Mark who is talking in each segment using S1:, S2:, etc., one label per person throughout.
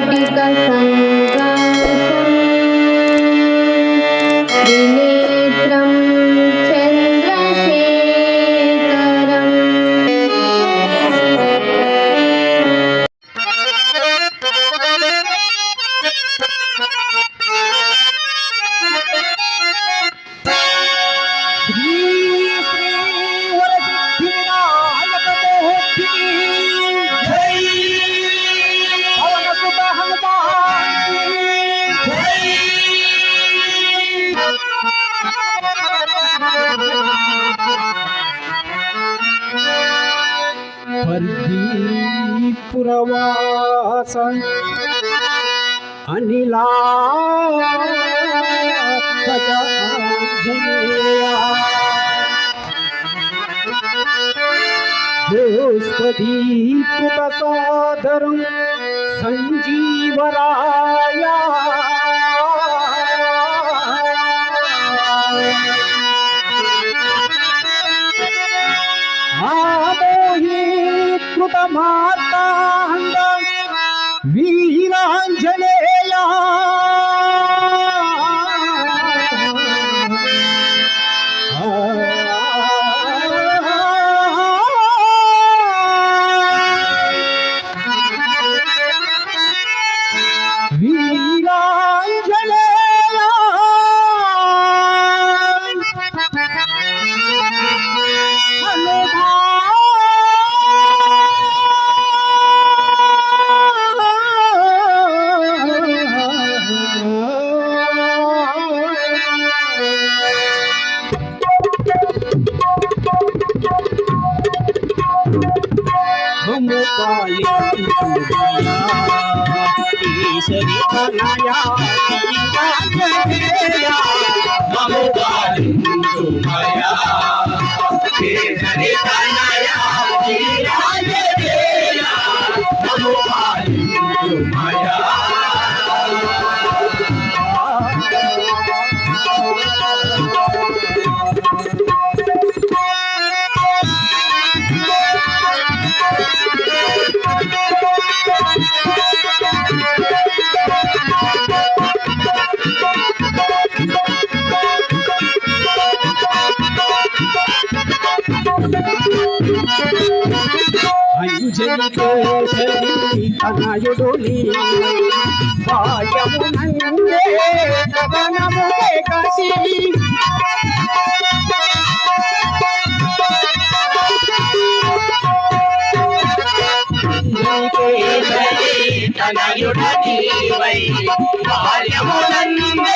S1: वाटिका पुरवास अनिला साधरं सञ्जीवराया आदोहि कृतमा వీరాంజనేయ केसरी बनाया ममता तुम्हारा
S2: केसरी बनाया కేసరి
S1: తనయుడు భాగ్యమునందే కసి
S2: తనయుడ నీవై బాల్యమునందే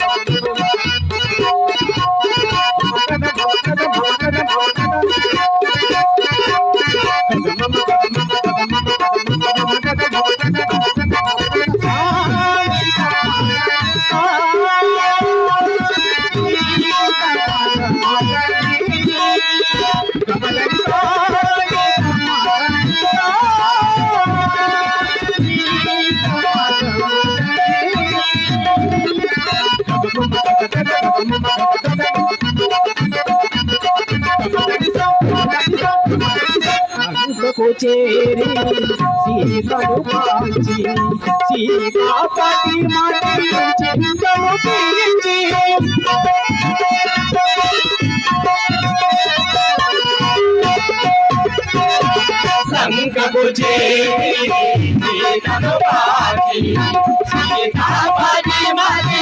S1: చేరి సీతను కాంచి సీతాపతి మటి చింతను పిలిచి
S2: లంకకు చేరి సీతను పాచి సీతాపతి మతి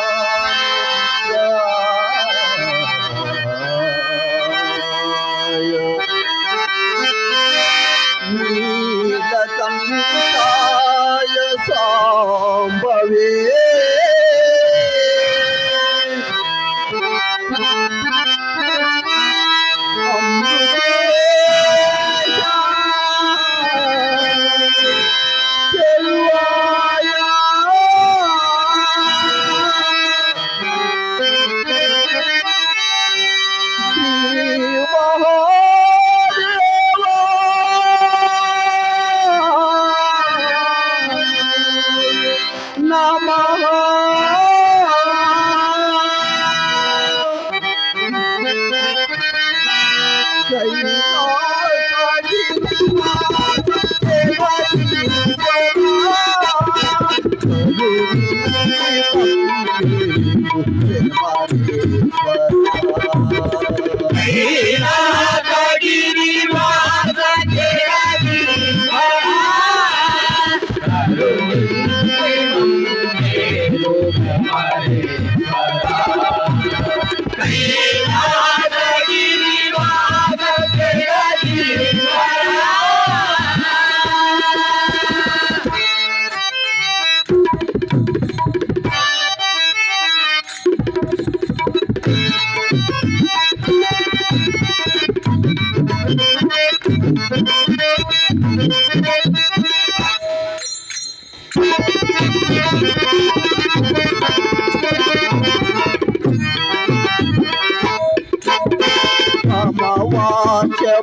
S1: Aleluia.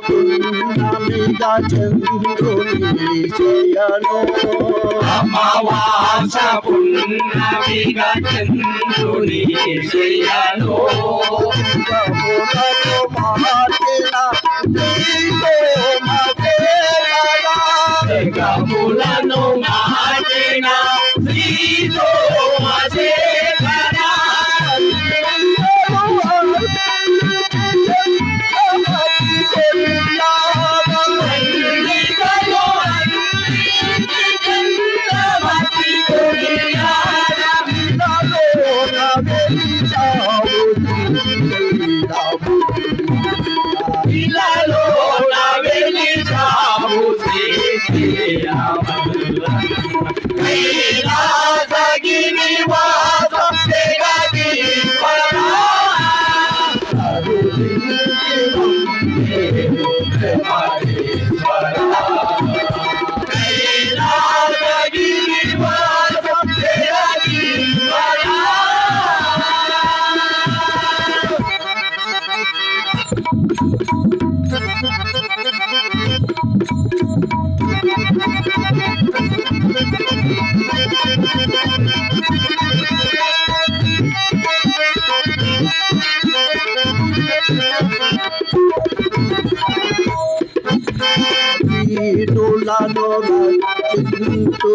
S1: అమావాస్యమిద చంద్రుని శయను
S2: అమావాస పుణ్యమిద చంద్రుని శయను
S1: మహాదిన
S2: కపులను మహాదిన శ్రీతో మజే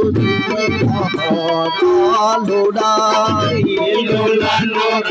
S2: Lula, Lula, Lula,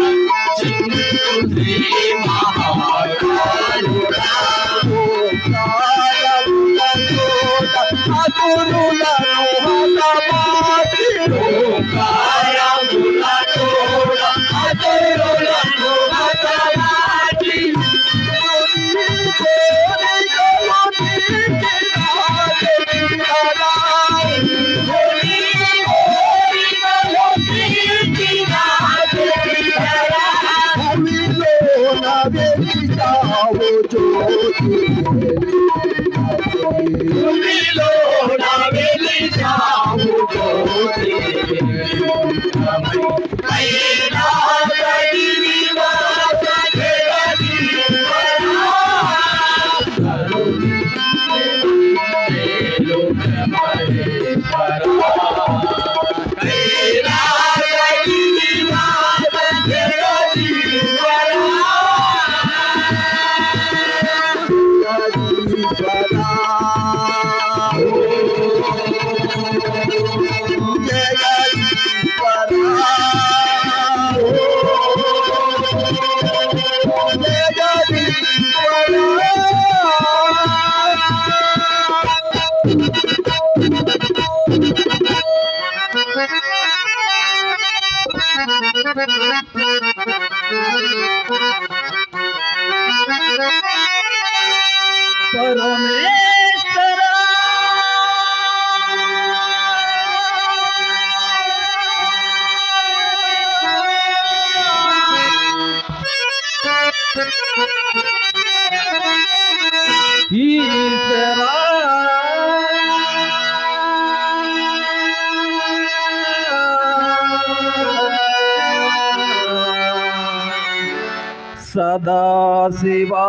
S2: సదాశివా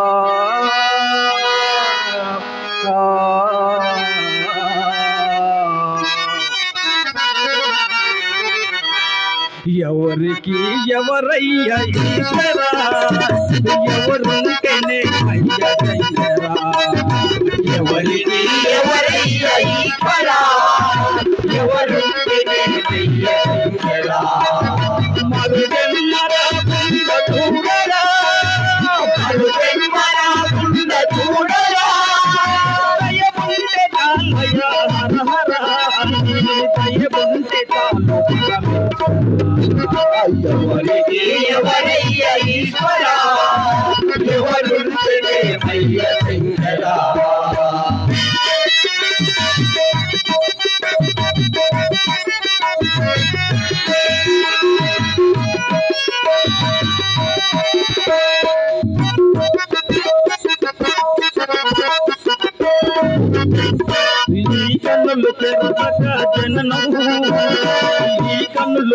S2: ఎవరికి ఎవరయ్య ఈశ్వరా ఎవరుంటేనే అయ్య
S3: ఎవరికి ఎవరయ్య ఈశ్వర ఎవరుంటేనే అయ్య శంకరా
S2: ఈ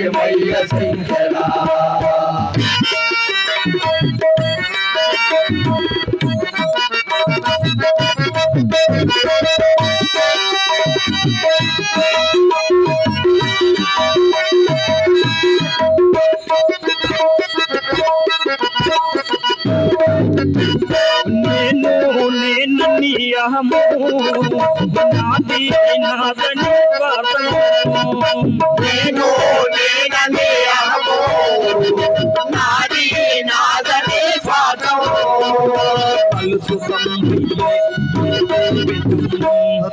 S3: ఎవరుంటే మయ్య శంకరా
S2: నేను నేనని అహము నాది నాదని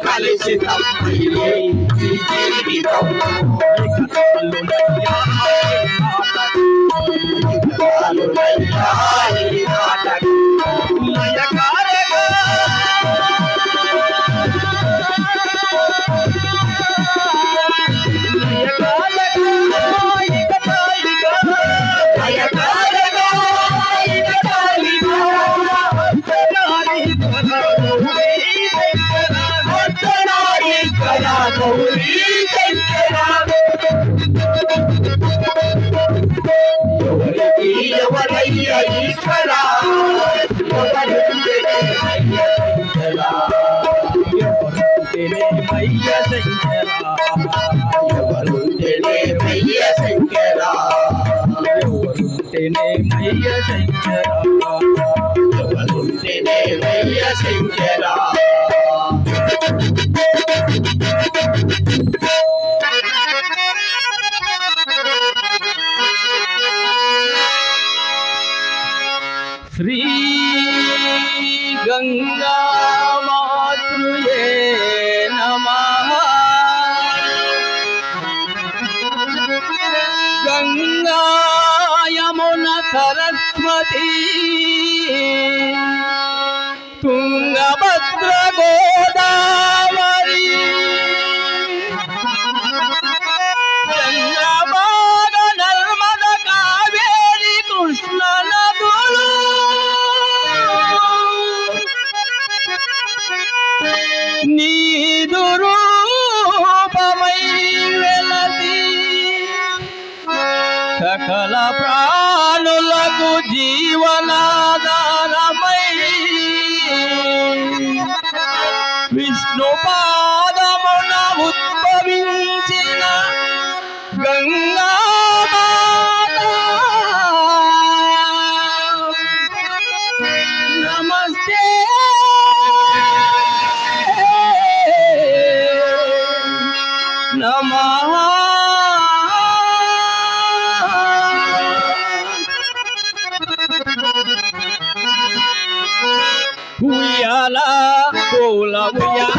S3: కలిసితం అయ్యే ఈ జీవితం కాలునయ్యా ఈ నాటకం ఎవరుంటేనే అయ్య శంకరా? ఎవరుంటేనే మయ్య శంకరా?
S2: శ్రీ సరస్వతి. తుంగభద్ర గోదావరి ராதாரமை விஷ்ணுபா Hallelujah.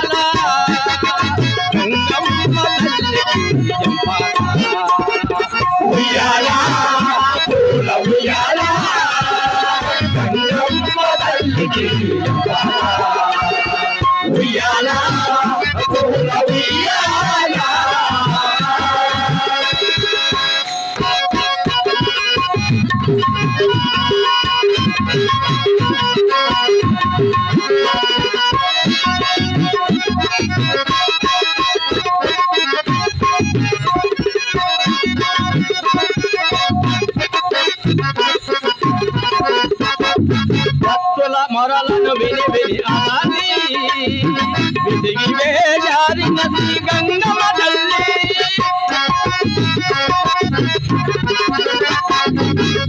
S3: భక్తుల మొరలను విని విని ఆది. విసిగివే జారిన శ్రీ గంగమ్మ తల్లి.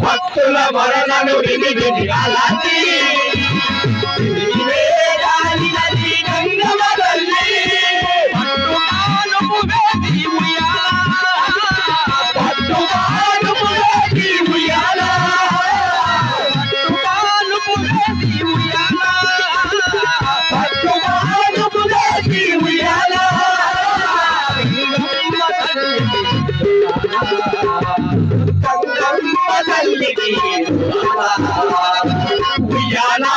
S2: భక్తుల మొరలను విని విని అలాది ఉయ్యాలా